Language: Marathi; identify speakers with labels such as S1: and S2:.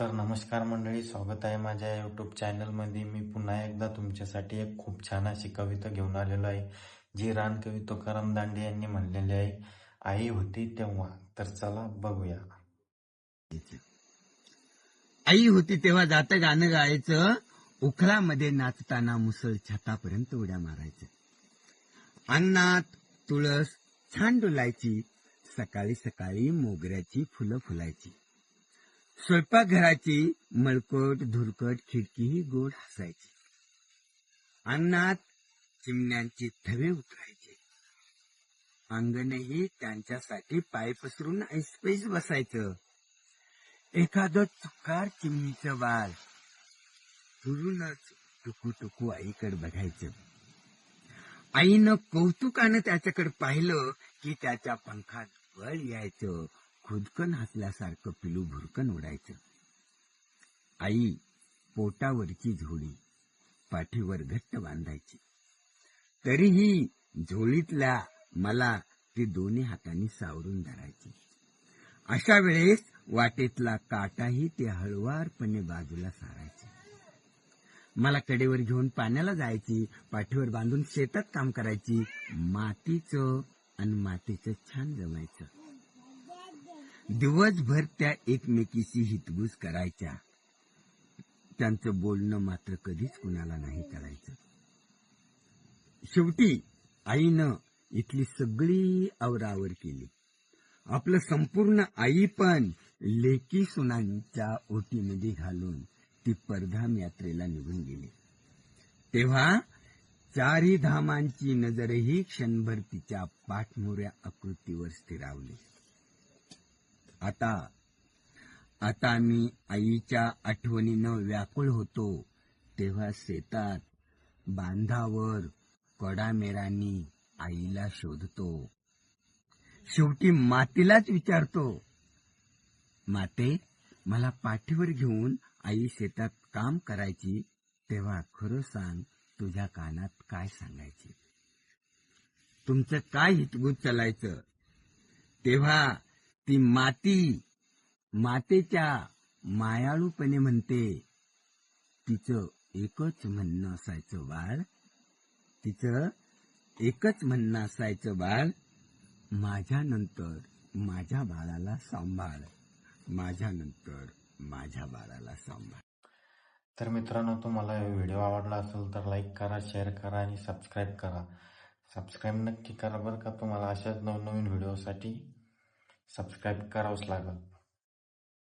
S1: तर नमस्कार मंडळी. स्वागत आहे माझ्या यूट्यूब चॅनलमध्ये मी पुन्हा एकदा तुमच्यासाठी एक खूप छान अशी कविता घेऊन आलेलो आहे जी रानकवी तुकाराम दांडे यांनी म्हणलेली आहे. आई होती तेव्हा. तर चला बघूया.
S2: आई होती तेव्हा जात गाणं गायचं. उखळामध्ये नाचताना मुसळ छतापर्यंत उड्या मारायचं. अन्नात तुळस छान डुलायची. सकाळी सकाळी मोगऱ्याची फुलं फुलायची. स्वयंपाकघराची मळकट धुरकट खिडकी ही गोड हसायची. अन्नात चिमण्यांचे थवे उतरायचे. अंगणही त्यांच्यासाठी पाय पसरून ऐसपैस बसायचं. एखादं चुकार चिमणीचं बाळ दुरूनच टुकू टुकू आईकडे बघायचं. आईनं कौतुकानं त्याच्याकडे पाहिलं की त्याच्या पंखात बळ यायचं. खुदकन हसल्यासारखं पिलू भुरकन उडायचं. आई पोटावरची झोळी पाठीवर घट्ट बांधायची. तरीही झोळीतल्या मला ती दोन्ही हातांनी सावरून धरायची. अशा वेळेस वाटेतला काटाही ते हळुवारपणे बाजूला सारायचे. मला कडेवर घेऊन पाण्याला जायची पाठीवर बांधून शेतात काम करायची मातीचं आणि मातीचं छान जमायचं. दिवसभर त्या एकमेकीशी हितगुज करायच्या. त्यांचं बोलणं मात्र कधीच कुणाला नाही करायचं. शेवटी आईनं इथली सगळी आवरावर केली. आपलं संपूर्ण आई पण लेकी सुनांच्या ओटीमध्ये घालून ती परधाम यात्रेला निघून गेली. तेव्हा चारही धामांची नजरही क्षणभर तिच्या पाठमोऱ्या आकृतीवर स्थिरावली. आता. आता मी आईच्या आठवणीनं व्याकुळ होतो तेव्हा शेतात बांधावर कडामेरानी आईला शोधतो. शेवटी मातीलाच विचारतो माते मला पाठीवर घेऊन आई शेतात काम करायची तेव्हा खरं सांग तुझ्या कानात काय सांगायचे? तुमचं काय हितगुज चालायचं? तेव्हा ती माती मातेच्या मायाळूपणे म्हणते. तिचं एकच म्हणणं असायचं बाळ तिचं एकच म्हणणं असायचं बाळ माझ्यानंतर माझ्या बाळाला सांभाळ माझ्यानंतर माझ्या बाळाला सांभाळ.
S1: तर मित्रांनो तुम्हाला व्हिडिओ आवडला असेल तर लाईक करा शेअर करा आणि सबस्क्राईब करा. सबस्क्राईब नक्की करा बरं का तुम्हाला अशाच नवनवीन व्हिडिओसाठी सबस्क्राईब करावंच लागल.